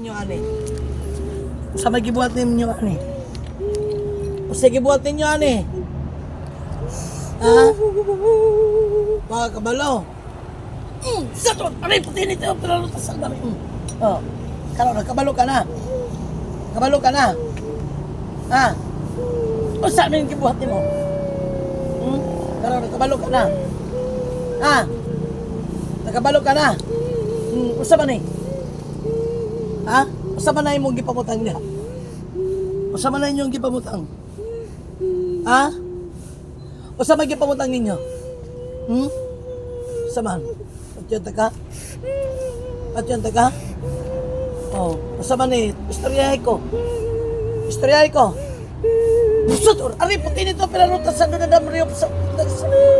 Ninyo ani. Sa may gibuhat ninyo ani. Sa gibuhat ninyo ani. Ha? Mga kabalo. Mm, sa to, aray puti nito, pero lutas ang dami. Mm. Oh, karon nakabalo ka na. Kabalo ka na. Ha? O sa amin gibuhat nimo? Hmm? Karon nakabalo ka na. Ha? Nakabalo ka na. Hmm, usa man ni? Ha? Usa man imong gipamutang niya? Usa man inyong gipamutang? Ha? Usa man gipamutang ninyo? Hmm? Usa man? Patyan ta ka? Patyan ta ka? Oh, usa man ni? Istoryahe ko. Istoryahe ko. Sutur, ari puti nito pinarutas sa doon na rio sa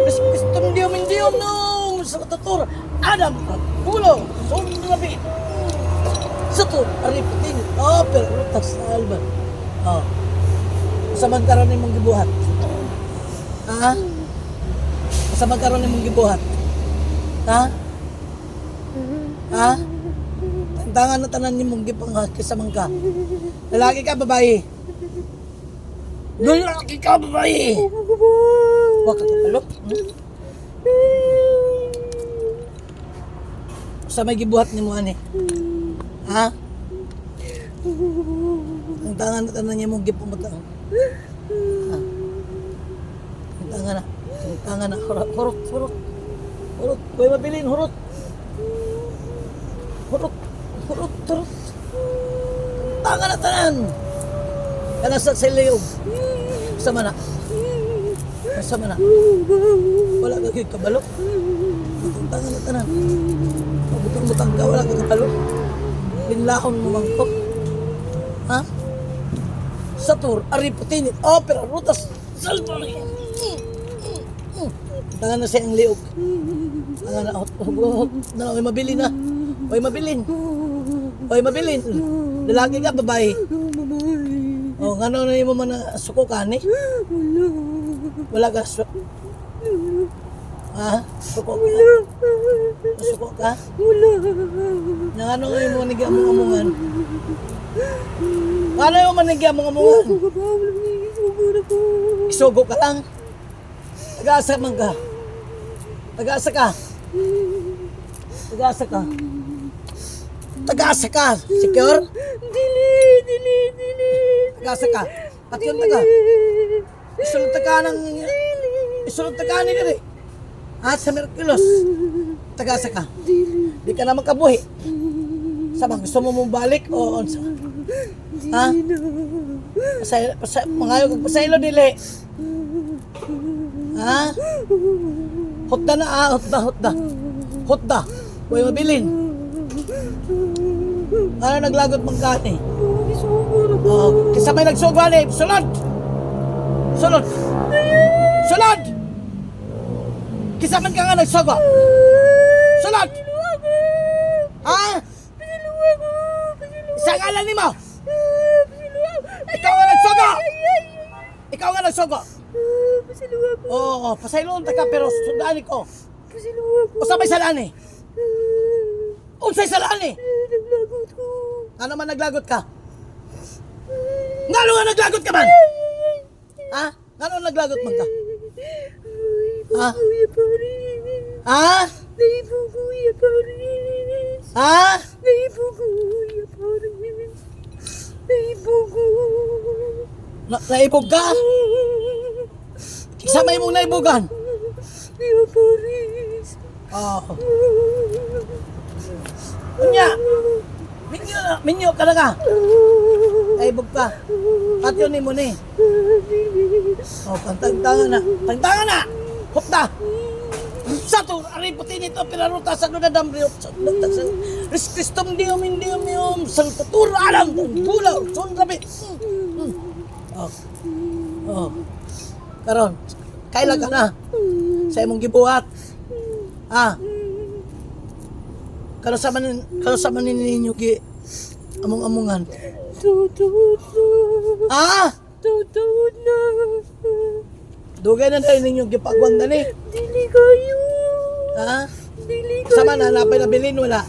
Bistum diom indiom no sa tutur Adam pulo sundrabi Sutur, ari puti nito oh pinarutas sa alban oh sa magkaroon mong gibuhat. Ha? Sa magkaroon mong gibuhat. Ha? Ha? Tangan na tanan ni mong gipang kisamang ka. Lalaki ka babae? Lalaki ka, babae! Huwag ka kapalok. Hmm? Sa may gibuhat ni mo, ani? Ha? Ang tangan na tanan niya mong gipumutang. Ha? Ang tangan na. Ang tangan na. Hurot, hurot, hurot. Hurot. Mabilin, hurot. Hurot, hurot, hurot. Ang tangan na tanan. Kana sa siliyog. Sama na. Sama na. Wala ka kay kabalo. Tangan na tanan. Butang-butang ka, wala ka kabalo. Binlahon mo man ko. Ha? Sa tour, ari putinit, opera, rutas, yan. Tangan na siya ang liog. Tangan na, hot, na, may mabili na. May mabilin. May mabilin. Lalaki ka, babae. Oh, ngano na mo man na suko ka ni? Wala ka su Ha? Suko ka? Suko ka? Na ano nga mo nigi among amungan? Ano yung manigi among amungan? Isugo ka lang? Tagaasa man ka? Tagaasa ka? Tagaasa ka? Tagaasa ka? Secure? Dili, dili, dili. Tagaasa ka? At yun taga? Isulot ka ng... Isulot ka ni diri. At sa Merkulos. Tagaasa ka? Di ka naman kabuhi. Sama, gusto mo mong balik o onsa? Ha? Pasay, pasay, mangayo kag pasaylo dili. Ha? Hotda na ah, hotda, hotda. Hotda. Huwag mabilin. Ano naglagot mong kani? Oh, kisa may nagsugwa ni, sulod! Sulod! Sulod! Kisa man ka nga nagsugwa! Sulod! Ha? Sa ngalan ni mo! Ikaw nga nagsugwa! Ikaw nga nagsugwa! Oo, oh, pasayloon ta pero sundani ko. O sa may salani? Unsay salani? Ano man naglagot ka? Ngano nga naglagot ka man? Ha? Ngano naglagot man ka? Ha? Ha? Ha? Na naibog ka? Isa may mong naibogan? Oo. Kunya! Minyo na, minyo ka na ka. Naibog ka. At yun ni mo ni. Oh, pantagtangan na. Pantagtangan na! Hupta! Sa to, aray puti nito, pinaruta sa doon na damri. Ris Kristum diom indiom diom. Sa tutur alam. Pula, son rabi. Oh. Oh. Karon, kailan ka na? Sa imong gibuhat. Ah. Kano sa man kano sa man ninyo gi among amungan. Ah! Tutod na. Dugay na tayo ninyo gipagwang dali. Dili kayo. Ha? Dili kayo. Sa man hanapay na bilin wala.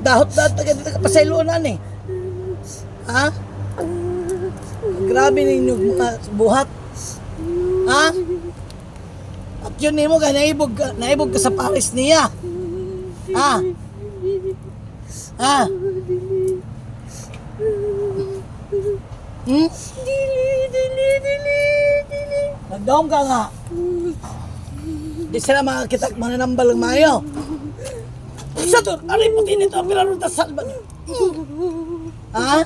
Dahot-dahot na ganito ka pa sa ilunan eh. Ha? Grabe ninyo mga buhat. Ha? At yun nimo ka, naibog naibog ka sa Paris niya. Ha? Ha? Hmm? Nagdaong ka nga. Di sila makakita mananambal ng mayo. Sa to, ano yung puti nito? Pero ta salba niyo. Ha?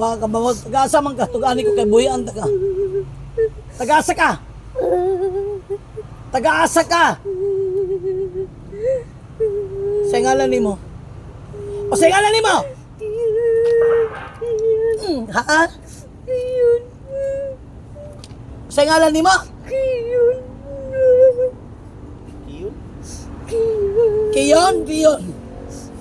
Wa ka ba? Tagaasa man ka. Tugani ko kay Buyan ta ka. Tagaasa ka. Tagaasa ka. Sa ngalan ni mo. O sa ngalan ni mo. Hmm, ha? Kiyon. Sa ngalan ni mo. Kiyon. Kiyon? Kiyon. Kiyon, Kiyon.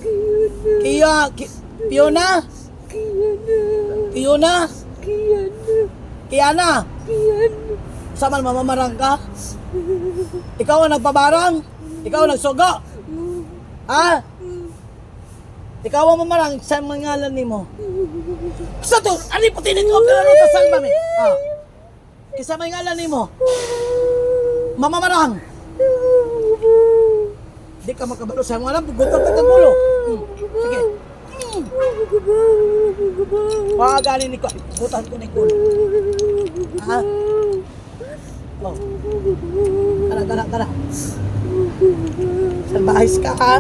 Kiyon. Kiyo, ki, Fiona, Kiyon. Fiona, Kiyon. Kiana. Kiyon. Sama mamamarang ka? Ikaw ang nagpabarang? Ikaw ang nagsugo? Ha? Ikaw ang mamarang sa mga ngalan ni mo. Sa to, ano yung putinit ko? Pero ta salba mi. Ha? Kisa may ngalan ni mo. Mamamarang. Di ka makabalo sa mga alam. Gutom ka kang ulo. Hmm. Sige. Pagani ni ko. Butan ko ni kulo. Ha? Oh. Kana, kana, kana. Salbahis ka ha?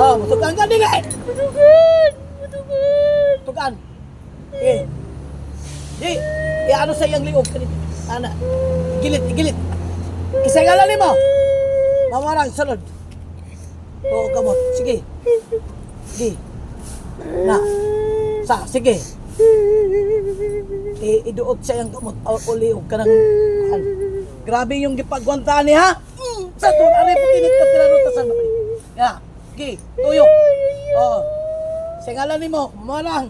Oh, mutukan ka dili. Butukan! Butukan! Tukan. Sige. Di, i ano sa iyang liog kanito. Ana. Gilit, gilit. Kisay nga lang mo. Mamarang sunod. Oo, kamot. Sige. Sige. Na. Sa, sige. I iduot sa iyang kamot. O, uliog ka ng... kan. Grabe yung gipagwantaan niya, ha? Sa tunari, patinit ka tirano ta sa nabi. Ya. Sige, tuyok. Oo. Sa ngalan ni mo, mamarang.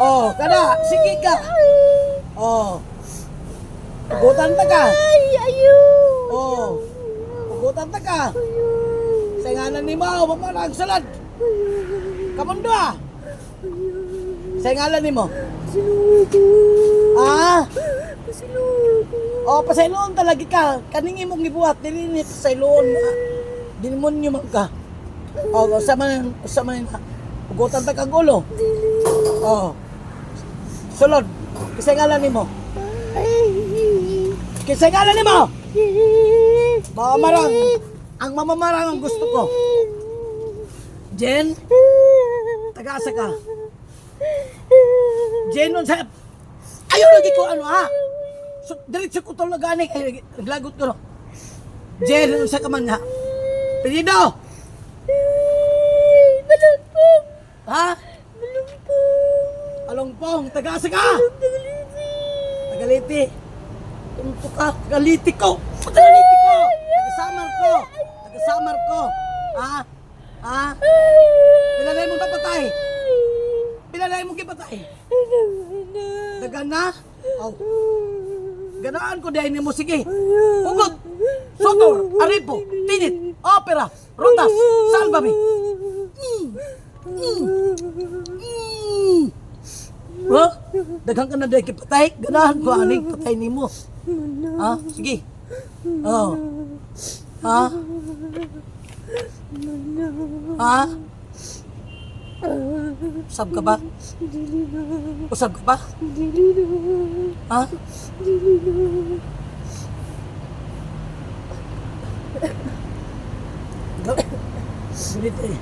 Oh, kada, sige ka. Oh. Pugutan ta ka. Ay, ayun! Oh. Pugutan ta ka. Sa ngalan ni mo, mamarang salad. Kamundo ah. Sa ngalan ni mo. Pasiluko! Ah. Pasiluko! Oh, pasayloon talaga ka. Kaningi mong gibuhat, dili ni pasayloon na. Dinimonyo man ka. Oh, sa man, sa man na. Pugutan ta kang ulo. Oh. Sulod. Kisay ngalan ni mo. Ay! Kisay ngalan ni mo. Mamamarang. Ang mamamarang ang gusto ko. Jen, tagaasa ka. Jen, nun sa... Ayaw lagi ko ano ha. So, diretso ko tol na gani. Ay, naglagot ko no. Jen, nun sa kaman ha. Pinido! Malumpong! Ha? Malumpong! Alongpong, tagaasa ka! Tagaliti! Tagaliti. Tunto ka, tagaliti ko. Tagaliti ko. Tagasamar ko. Tagasamar ko. Ha? Ha? Pilalay mo papatay. Pilalay mo kipatay. Dagan na? Oh. Ganaan ko dahil ni mo. Sige. Ugot. Sotor. Aripo. Tinit. Opera. Rotas. Salvame. Mm. Mm. Mm. Ha? Daghang ka na dahil kipatay. Ganahan ko aning patay ni mo. Ha? Sige. Oh. Ha? Ha? Usab ka ba? Usab ka ba? Ha? Bilit eh.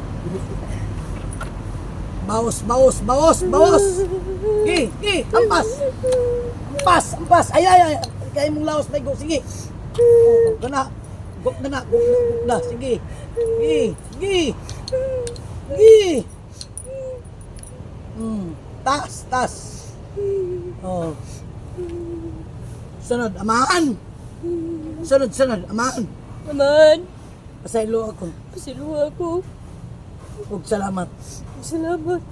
Bawas, bawas, bawas, bawas! Gi, gi, ampas! Ampas, ampas! Ay, ay, ay! Kaya mong lawas na go, sige! Oh, gana! Gok na na, gok na, gok na, sige! Gi, gi! Gi! Hmm, tas, tas! Oh. Sunod, amahan! Sunod, sunod, amahan! Naman! Pasaylo ako. Pasiluha ko. Huwag salamat. Salamat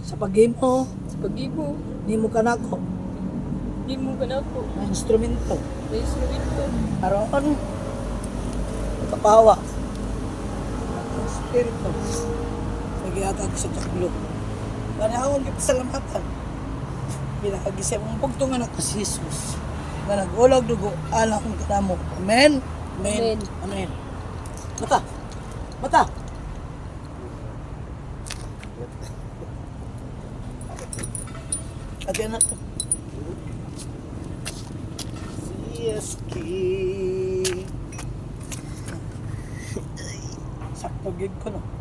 Sa pag-mo, sa pag-ibo. ni mo ka na ako. Di mo ka na instrumento. Na instrumento. Karoon, kapawa. Espiritu. Nagihatag sa taklo. Panahon kita salamatan. Pinakagisip ang pagtungan ako si Jesus. Na nag-ulag dugo, alang kong kanamo. Amen? Amen. Amen. Amen. Mata! Mata! Ate na to. CSK. Sakto gig ko no.